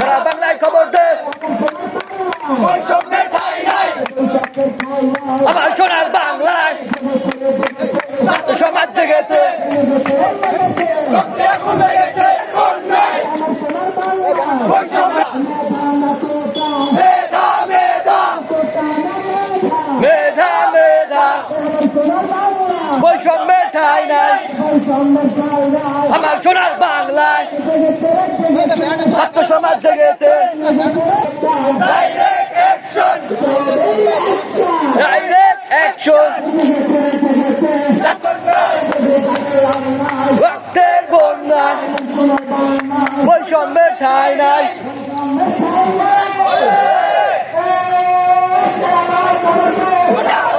সারা বাংলায় খবর বৈষম্যের ঠাঁই নাই। আমার সোনার বাংলায় সমাজ জেগেছে। মেধা ঠাই নাই। আমার সোনার বাংলায় ছাত্র সমাজ জেগেছে। বৈষম্যের ঠাই নাই। What up?